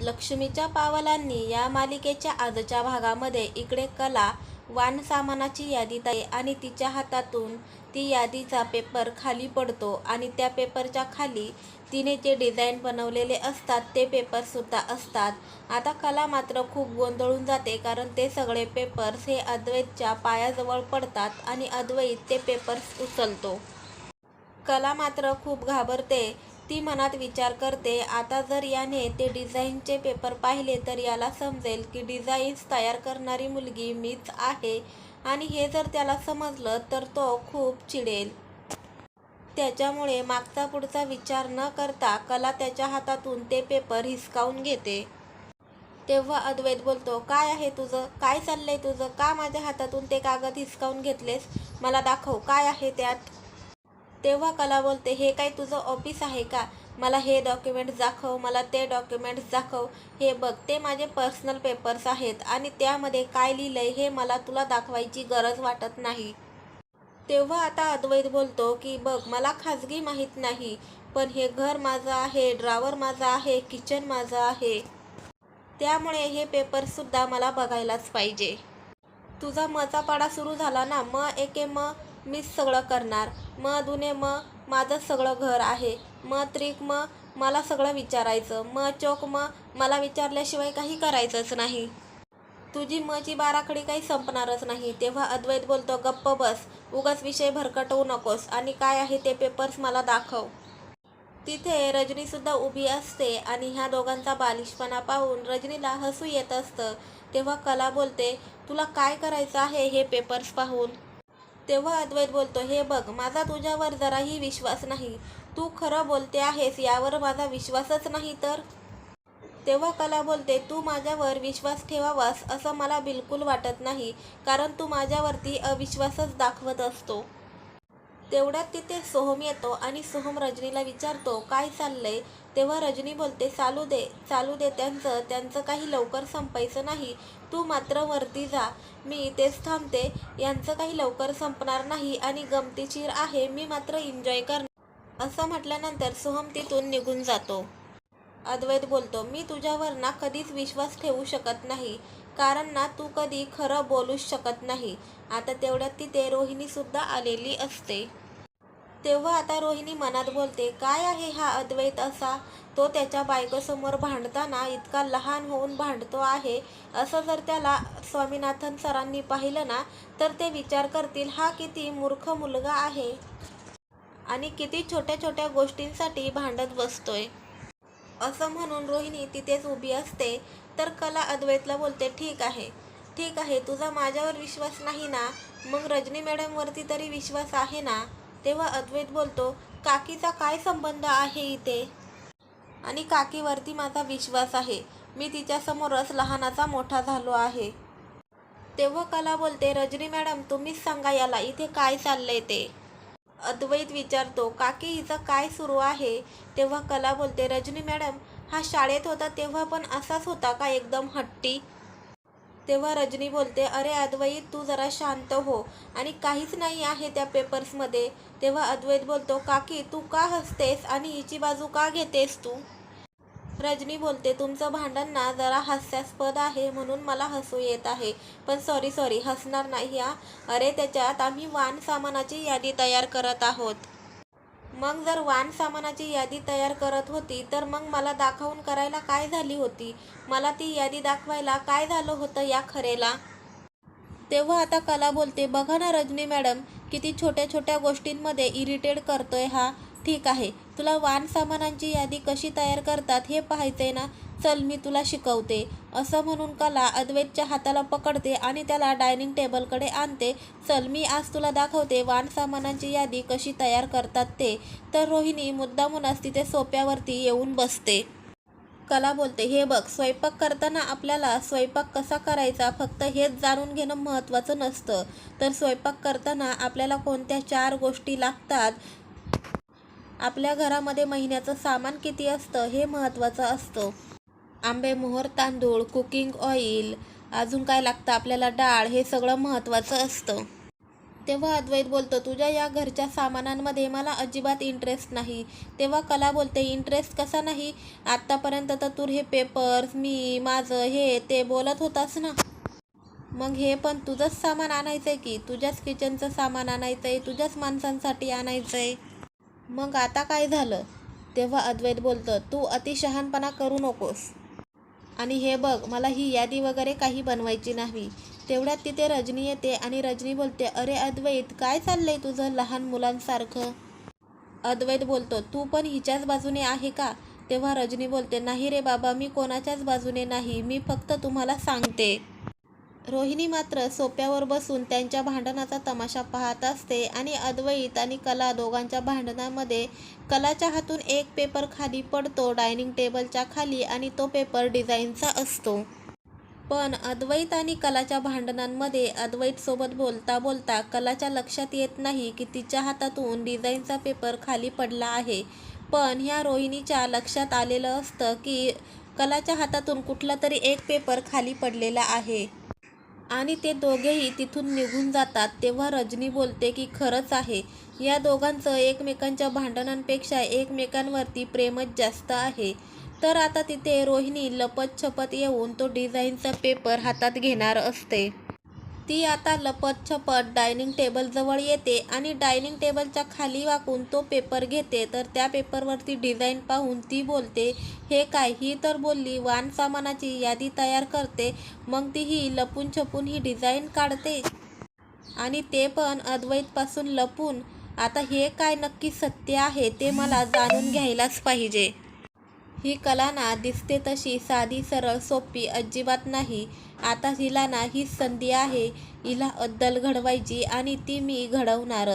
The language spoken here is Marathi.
लक्ष्मीच्या पावलांनी या मालिकेच्या आजच्या भागामध्ये इकडे कला वानसामानाची यादी आहे आणि तिच्या हातातून ती यादीचा पेपर खाली पडतो आणि त्या पेपरच्या खाली तिने जे डिझाईन बनवलेले असतात ते पेपरसुद्धा असतात. आता कला मात्र खूप गोंधळून जाते कारण ते सगळे पेपर्स हे अद्वैतच्या पायाजवळ पडतात आणि अद्वैत ते पेपर्स उचलतो. कला मात्र खूप घाबरते ती मनात विचार करते आता जर याने ते डिझाईनचे पेपर पाहिले तर याला समजेल की डिझाईन्स तयार करणारी मुलगी मीच आहे आणि हे जर त्याला समजलं तर तो खूप चिडेल. त्याच्यामुळे मागचा पुढचा विचार न करता कला त्याच्या हातातून ते पेपर हिसकावून घेते. तेव्हा अद्वैत बोलतो काय आहे तुझं? काय चाललंय तुझं? का माझ्या हातातून ते कागद हिसकावून घेतलेस? मला दाखव काय आहे त्यात? तेव्हा कला बोलते हे काय तुझं ऑफिस आहे का? मला हे डॉक्युमेंट्स दाखव मला ते डॉक्युमेंट्स दाखव. हे बघ ते माझे पर्सनल पेपर्स आहेत आणि त्यामध्ये काय लिहिलंय हे मला तुला दाखवायची गरज वाटत नाही. तेव्हा आता अद्वैत बोलतो की बघ मला खाजगी माहीत नाही पण हे घर माझं आहे ड्रावर माझं आहे किचन माझं आहे. त्यामुळे हे पेपरसुद्धा मला बघायलाच पाहिजे. तुझा मचा पाडा सुरू झाला ना? म एके म मीच सगळं करणार. म दुने म माझं सगळं घर आहे. म त्रिक म मला सगळं विचारायचं. म चोक म मला विचारल्याशिवाय काही करायचंच नाही. तुझी मची बाराखडी काही संपणारच नाही. तेव्हा अद्वैत बोलतो गप्प बस. उगाच विषय भरकटवू नकोस. आणि काय आहे ते पेपर्स मला दाखव. तिथे रजनीसुद्धा उभी असते आणि ह्या दोघांचा बालिशपणा पाहून रजनीला हसू येत असतं. तेव्हा कला बोलते तुला काय करायचं आहे हे पेपर्स पाहून? तेव्हा अद्वैत बोलतो हे बघ माझा तुझ्यावर जराही विश्वास नाही. तू खरं बोलते आहेस यावर माझा विश्वासच नाही तर? तेव्हा कला बोलते तू माझ्यावर विश्वास ठेवावास असं मला बिलकुल वाटत नाही कारण तू माझ्यावरती अविश्वासच दाखवत असतो. तेवढ्यात तिथे सोहम येतो आणि सोहम रजनीला विचारतो काय चाललंय? तेव्हा रजनी बोलते चालू दे चालू दे त्यांचं त्यांचं काही लवकर संपायचं नाही. तू मात्र वरती जा. मी इथेच थांबते. यांचं काही लवकर संपणार नाही आणि गमतीशीर आहे. मी मात्र एन्जॉय करणार. असं म्हटल्यानंतर सोहम तिथून निघून जातो. अद्वैत बोलतो मी तुझ्यावर ना कधीच विश्वास ठेवू शकत नाही. कारण ना तू कधी खरं बोलूच शकत नाही. आता तेवढ्यात तिथे रोहिणी सुद्धा आलेली असते. तेव्हा आता रोहिणी मनात बोलते काय आहे हा अद्वैत असा? तो त्याच्या बायकोसमोर भांडताना इतका लहान होऊन भांडतो आहे. असं जर त्याला स्वामीनाथन सरांनी पाहिलं ना तर ते विचार करतील हा किती मूर्ख मुलगा आहे. आणि किती छोट्या छोट्या गोष्टींसाठी भांडत बसतोय. असं म्हणून रोहिणी तिथेच उभी असते. तर कला अद्वैतला बोलते ठीक आहे. ठीक आहे तुझा माझ्यावर विश्वास नाही ना? मग रजनी मॅडमवरती तरी विश्वास आहे ना? तेव्हा अद्वैत बोलतो काकीचा काय संबंध आहे इथे? आणि काकीवरती माझा विश्वास आहे. मी तिच्यासमोरच लहानाचा मोठा झालो आहे. तेव्हा कला बोलते रजनी मॅडम तुम्हीच सांगा याला इथे काय चाललंय ते. अद्वैत विचारतो काकी हिचं काय सुरू आहे? तेव्हा कला बोलते रजनी मॅडम हा शाळेत होता तेव्हा पण असाच होता का एकदम हट्टी? तेव्हा रजनी बोलते अरे अद्वैत तू जरा शांत हो आणि काहीच नाही आहे त्या पेपर्समध्ये तेव्हा अद्वैत बोलतो काकी तू का हसतेस आणि हिची बाजू का घेतेस तू? रजनी बोलते तुमचं भांडण ना जरा हास्यास्पद आहे म्हणून मला हसू येत आहे. पण सॉरी सॉरी हसणार नाही हा. अरे त्याच्यात आम्ही वाण सामानाची यादी तयार करत आहोत. मग जर वाण सामानाची यादी तयार करत होती तर मग मला दाखवून करायला काय झाली होती? मला ती यादी दाखवायला काय झालं होतं या खरेला? तेव्हा आता कला बोलते बघा ना रजनी मॅडम किती छोट्या छोट्या गोष्टींमध्ये इरिटेट करतोय हा. ठीक आहे तुला वाण सामानांची यादी कशी तयार करतात हे पाहायचंय ना? चल मी तुला शिकवते. असं म्हणून कला अद्वैतच्या हाताला पकडते आणि त्याला डायनिंग टेबलकडे आणते. चल मी आज तुला दाखवते वाण सामानांची यादी कशी तयार करतात ते. तर रोहिणी मुद्दामूनच तिथे सोप्यावरती येऊन बसते. कला बोलते हे बघ स्वयंपाक करताना आपल्याला स्वयंपाक कसा करायचा फक्त हेच जाणून घेणं महत्त्वाचं नसतं. तर स्वयंपाक करताना आपल्याला कोणत्या चार गोष्टी लागतात? आपल्या घरामध्ये महिन्याचं सामान किती असतं हे महत्त्वाचं असतं. आंबे मोहर तांदूळ कुकिंग ऑइल अजून काय लागतं आपल्याला डाळ हे सगळं महत्त्वाचं असतं. तेव्हा अद्वैत बोलतो तुझ्या या घरच्या सामानांमध्ये मला अजिबात इंटरेस्ट नाही. तेव्हा कला बोलते इंटरेस्ट कसा नाही? आत्तापर्यंत तर तू हे पेपर्स मी माझं हे ते बोलत होतास ना? मग हे पण तुझंच सामान आणायचं आहे की? तुझ्याच किचनचं सामान आणायचं आहे तुझ्याच माणसांसाठी आणायचं आहे मग आता काय झालं? तेव्हा अद्वैत बोलतं तू अतिशहानपणा करू नकोस. आणि हे बघ मला ही यादी वगैरे काही बनवायची नाही. तेवढ्यात तिथे रजनी येते आणि रजनी बोलते अरे अद्वैत काय चाललंय तुझं लहान मुलांसारखं? अद्वैत बोलतो तू पण हिच्याच बाजूने आहे का? तेव्हा रजनी बोलते नाही रे बाबा मी कोणाच्याच बाजूने नाही. मी फक्त तुम्हाला सांगते. रोहिणी मात्र सोप्यावर बसून त्यांच्या भांडणाचा तमाशा पाहत असते आणि अद्वैत आणि कला दोघांच्या भांडणामध्ये कलाच्या हातून एक पेपर खाली पडतो डायनिंग टेबलच्या खाली आणि तो पेपर डिझाईनचा असतो. पण अद्वैत आणि कलाच्या भांडणांमध्ये अद्वैतसोबत बोलता बोलता कलाच्या लक्षात येत नाही की तिच्या हातातून डिझाईनचा पेपर खाली पडला आहे. पण ह्या रोहिणीच्या लक्षात आलेलं असतं की कलाच्या हातातून कुठला तरी एक पेपर खाली पडलेला आहे. आणि ते दोघेही तिथून निघून जातात. तेव्हा रजनी बोलते की खरंच आहे. या दोघांचं एकमेकांच्या भांडणांपेक्षा एकमेकांवरती प्रेमच जास्त आहे. तर आता तिथे रोहिणी लपत छपत येऊन तो डिझाईनचा पेपर हातात घेणार असते. ती आता लपत छपत डायनिंग टेबलजवळ येते आणि डायनिंग टेबलच्या खाली वाकून तो पेपर घेते. तर त्या पेपरवरती डिझाईन पाहून ती बोलते हे काय ही तर बोलली वान सामानाची यादी तयार करते. मग ती ही लपून छपून ही डिझाईन काढते. आणि ते पण अद्वैतपासून लपून. आता हे काय नक्की सत्य आहे ते मला जाणून घ्यायलाच पाहिजे. ही कला ना दिसते तशी साधी सरळ सोपी अजिबात नाही. आता हिला ना हीच संधी आहे. हिला अद्दल घडवायची आणि ती मी घडवणारच.